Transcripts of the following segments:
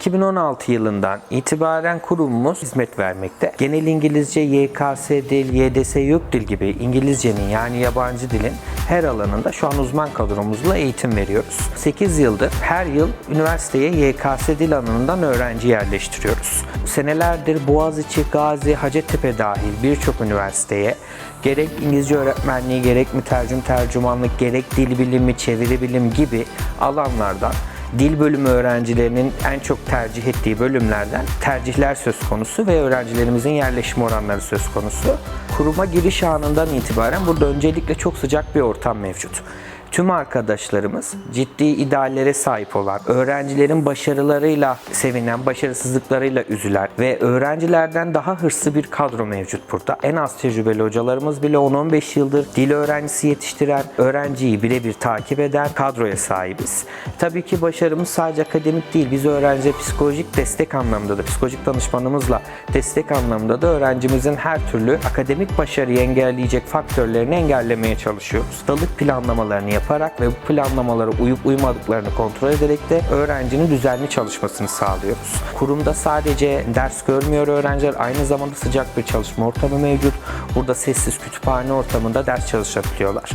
2016 yılından itibaren kurumumuz hizmet vermekte. Genel İngilizce, YKS dil, YDS YÖK dil gibi İngilizcenin yani yabancı dilin her alanında şu an uzman kadromuzla eğitim veriyoruz. 8 yıldır her yıl üniversiteye YKS dil alanından öğrenci yerleştiriyoruz. Senelerdir Boğaziçi, Gazi, Hacettepe dahil birçok üniversiteye gerek İngilizce öğretmenliği, gerek mütercim tercümanlık, gerek dil bilimi, çeviri bilim gibi alanlardan dil bölümü öğrencilerinin en çok tercih ettiği bölümlerden tercihler söz konusu ve öğrencilerimizin yerleşim oranları söz konusu. Kuruma giriş anından itibaren burada öncelikle çok sıcak bir ortam mevcut. Tüm arkadaşlarımız ciddi ideallere sahip olan, öğrencilerin başarılarıyla sevinen, başarısızlıklarıyla üzülen ve öğrencilerden daha hırslı bir kadro mevcut burada. En az tecrübeli hocalarımız bile 10-15 yıldır dil öğrencisi yetiştiren, öğrenciyi birebir takip eden kadroya sahibiz. Tabii ki başarımız sadece akademik değil. Biz öğrenciye psikolojik destek anlamında da, psikolojik danışmanımızla destek anlamında da öğrencimizin her türlü akademik başarıyı engelleyecek faktörlerini engellemeye çalışıyoruz. Dalık planlamalarını yaparak ve bu planlamalara uyup uymadıklarını kontrol ederek de öğrencinin düzenli çalışmasını sağlıyoruz. Kurumda sadece ders görmüyor öğrenciler, aynı zamanda sıcak bir çalışma ortamı mevcut. Burada sessiz kütüphane ortamında ders çalışabiliyorlar.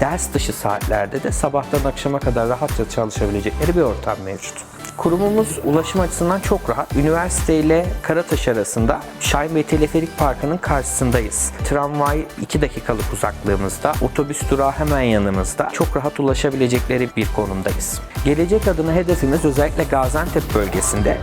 Ders dışı saatlerde de sabahtan akşama kadar rahatça çalışabilecekleri bir ortam mevcut. Kurumumuz ulaşım açısından çok rahat. Üniversite ile Karataş arasında Şahin Bey Teleferik Parkı'nın karşısındayız. Tramvay 2 dakikalık uzaklığımızda, otobüs durağı hemen yanımızda. Çok rahat ulaşabilecekleri bir konumdayız. Gelecek adına hedefimiz özellikle Gaziantep bölgesinde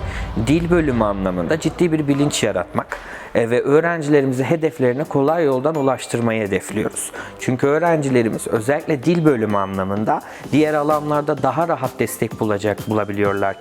dil bölümü anlamında ciddi bir bilinç yaratmak e, ve öğrencilerimizi hedeflerine kolay yoldan ulaştırmayı hedefliyoruz. Çünkü öğrencilerimiz özellikle dil bölümü anlamında diğer alanlarda daha rahat destek bulacak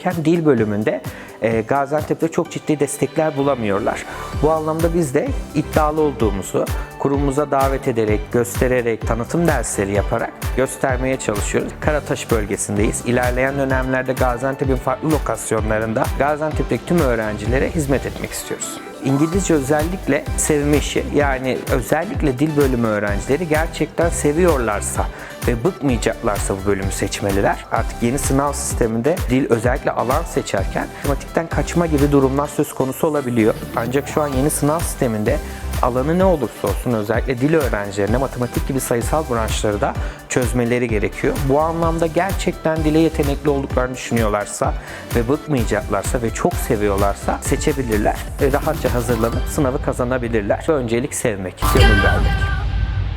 bulabiliyorlarken dil bölümünde e, Gaziantep'te çok ciddi destekler bulamıyorlar. Bu anlamda biz de iddialı olduğumuzu kurumumuza davet ederek, göstererek, tanıtım dersleri yaparak göstermeye çalışıyoruz. Karataş bölgesindeyiz. İlerleyen dönemlerde Gaziantep'in farklı lokasyonlarında Gaziantep'teki tüm öğrencilere hizmet etmek istiyoruz. İngilizce özellikle sevme işi. Yani özellikle dil bölümü öğrencileri gerçekten seviyorlarsa ve bıkmayacaklarsa bu bölümü seçmeliler. Artık yeni sınav sisteminde dil özellikle alan seçerken matematikten kaçma gibi durumlar söz konusu olabiliyor. Ancak şu an yeni sınav sisteminde alanı ne olursa olsun özellikle dil öğrencilerine matematik gibi sayısal branşları da çözmeleri gerekiyor. Bu anlamda gerçekten dile yetenekli olduklarını düşünüyorlarsa ve bıkmayacaklarsa ve çok seviyorlarsa seçebilirler. Ve rahatça hazırlanıp sınavı kazanabilirler. Öncelik sevmek, gönül vermek.